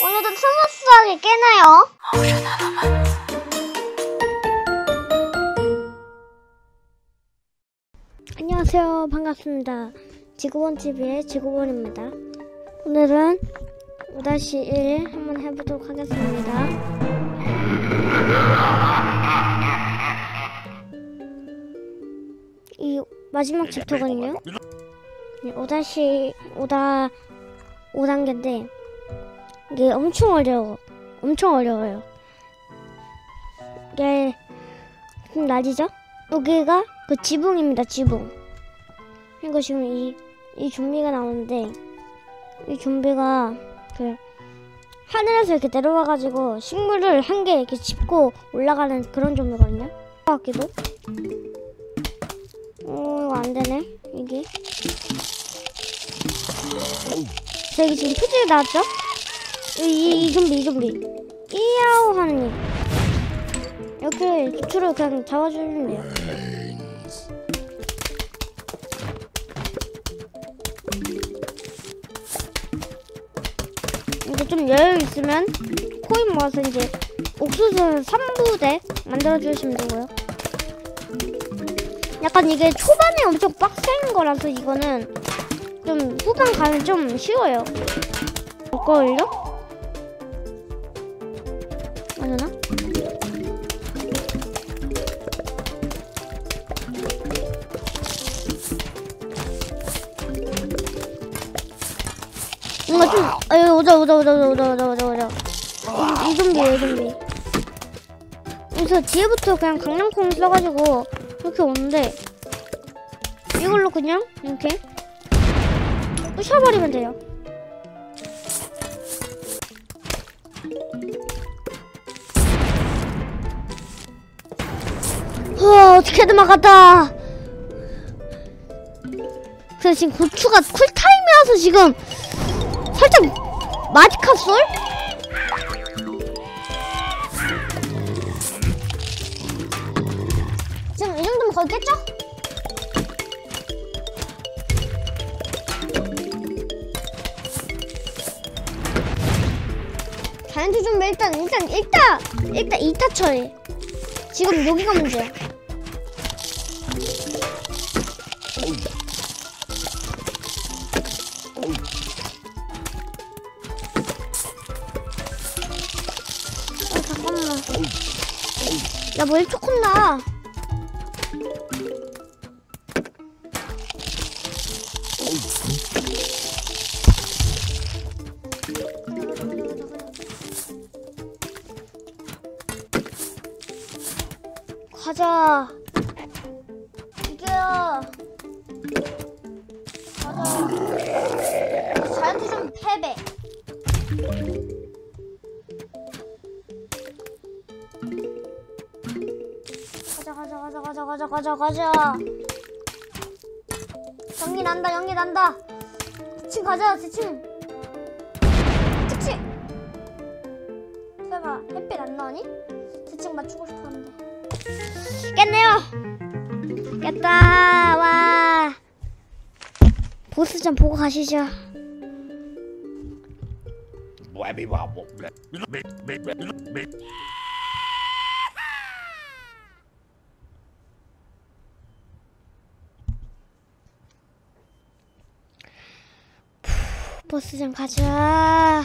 오늘도 스무스하게 깨나요? 안녕하세요. 반갑습니다. 지구본TV의 지구본입니다. 오늘은 5-1 한번 해보도록 하겠습니다. 이 마지막 챕터거든요. 5-5 5다 5단계인데 이게 엄청 어려워. 엄청 어려워요. 이게 좀 낮이죠? 여기가 그 지붕입니다. 지붕. 그리고 지금 이, 이 좀비가 나오는데 이 좀비가 그 하늘에서 이렇게 내려와가지고 식물을 한 개 이렇게 짚고 올라가는 그런 좀비거든요. 같기도. 어, 이거 안 되네. 이게. 저기 지금 표지가 나왔죠? 이, 이, 이 좀비, 이 좀비. 이야오 하는 님. 이렇게 기초를 그냥 잡아주면 돼요. 이제 좀 여유 있으면 코인 모아서 이제 옥수수 3부대 만들어주시면 되고요. 약간 이게 초반에 엄청 빡센 거라서 이거는 좀 후반 가면 좀 쉬워요. 걸려? 뭔가 좀 아유 오자 오자 오자 오자 오자 오자 오자 이 좀비 이정도 그래서 뒤에부터 그냥 강낭콩 써가지고 이렇게 오는데 이걸로 그냥 이렇게 부셔버리면 돼요. 와 어떻게든 막았다. 그래서 지금 고추가 쿨타임이어서 지금 살짝 마지카솔? 지금 이 정도면 깼죠? 자연투 좀 일단 일단 일단 일단 2타 처리 지금 여기가 문제야 머리 조금 나. 과자. 이게요. 과자. 자연투 좀 패배. 가자 가자 가자. 연기 난다 연기 난다. 대충 가자 대충 대충 설마 햇빛 안 나오니? 대충 맞추고 싶었는데. 깼네요. 깼다. 와. 보스 좀 보고 가시죠. 보 스좀 가자.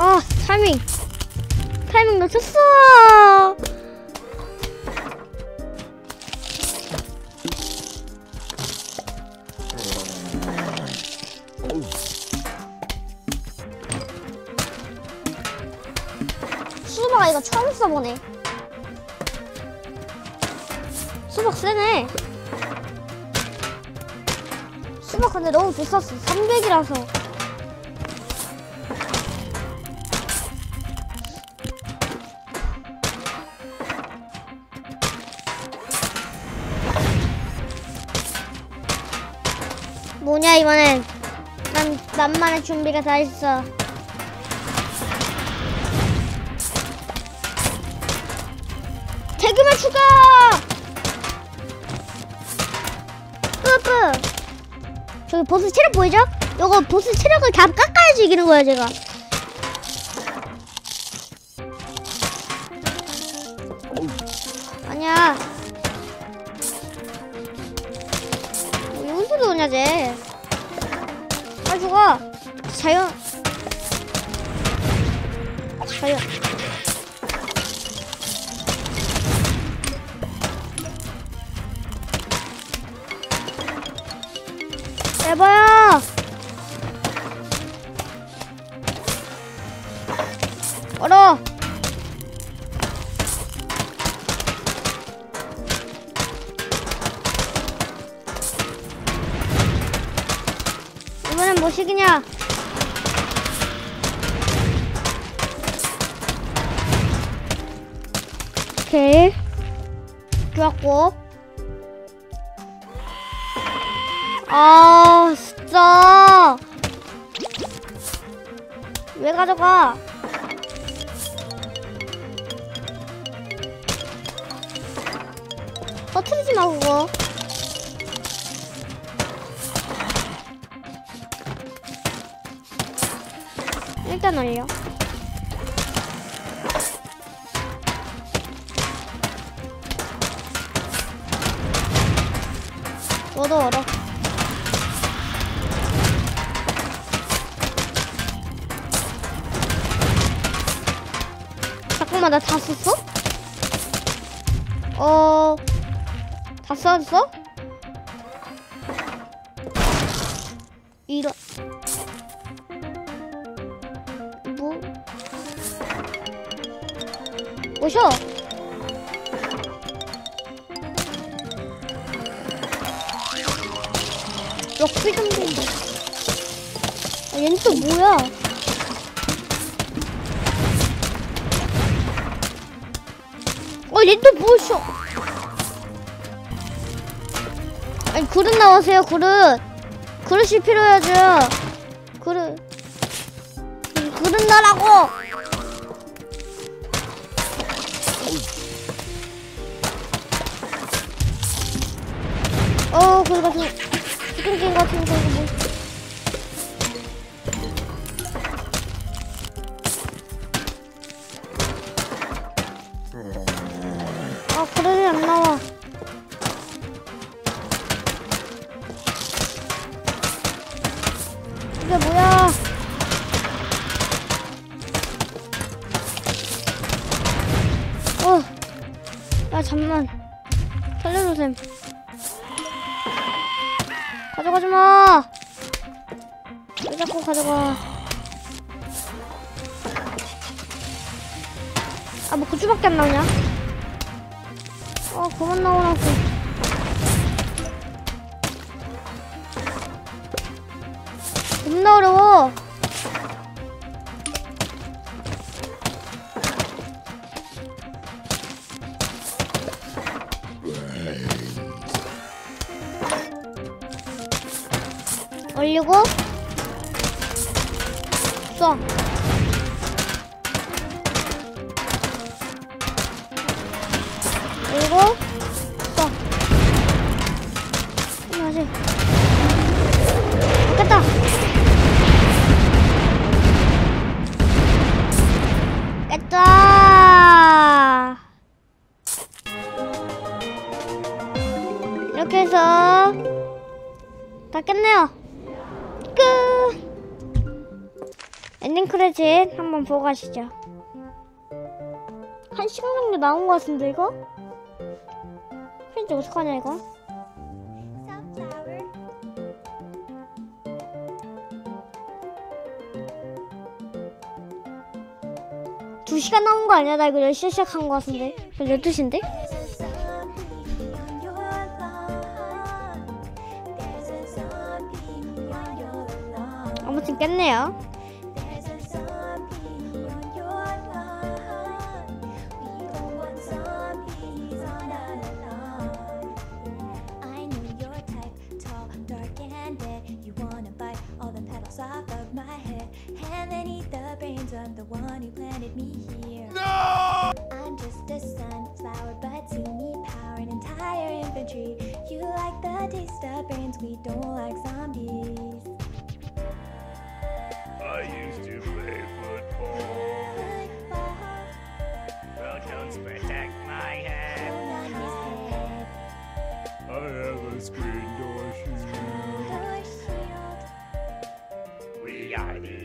아 타이밍. 타이밍 놓쳤어. 수박 이거 처음 써보네. 수박 세네. 수박 근데 너무 비쌌어. 300이라서. 이번엔 난 만만의 준비가 다 있어. 대규모 추가! 뿌뿌! 저기 보스 체력 보이죠? 요거 보스 체력을 다 깎아야지 이기는 거야 제가 아니야 자연 자연 오케이. 좋았고. 아 진짜 왜 가져가 터트리지 마 그거 일단 올려 너도 얼어 잠깐만 나 다 썼어? 어... 다 썼어? 이런... 뭐... 오셔! 좀 돼. 아, 얘는 또 뭐야? 어, 얘또 뭐셔? 아니, 그릇 나오세요, 그릇. 그릇이 필요하죠. 그릇. 그릇 나라고! 어, 그거 같은, 치킨게임 같은 거, 뭐. 아, 그릇이 안 나와. 이게 뭐야? 어, 야 잠만 살려줘 쌤. 가져가지 마. 왜 자꾸 가져가? 아, 뭐 고추밖에 안 나오냐? 아, 그만 나오라고. 겁나 어려워. 엔딩 크레딧 한번 보고 가시죠. 한 시간 정도 나온 것 같은데 이거? 편지 어떡하냐 이거? Sunflower. 두 시간 나온 거 아니야? 나 이거 10시 시작한 것 같은데 12시인데? Your lawn. 아무튼 깼네요 entire. You like the taste of brains, we don't like zombies. I used to play football. Well, don't protect my head. on his head. I have a screen door shield. We are the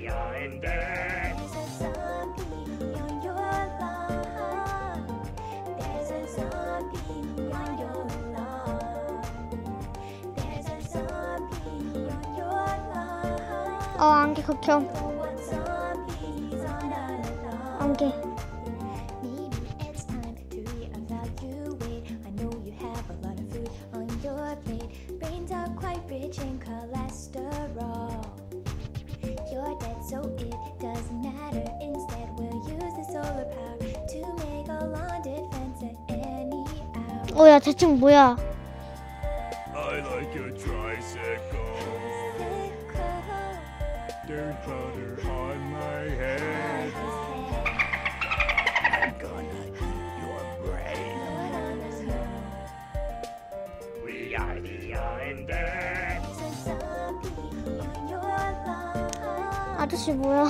defense at any hour. 어야 대충 뭐야 아저씨 뭐야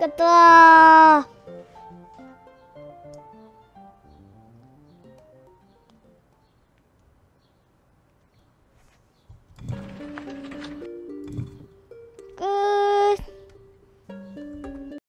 There's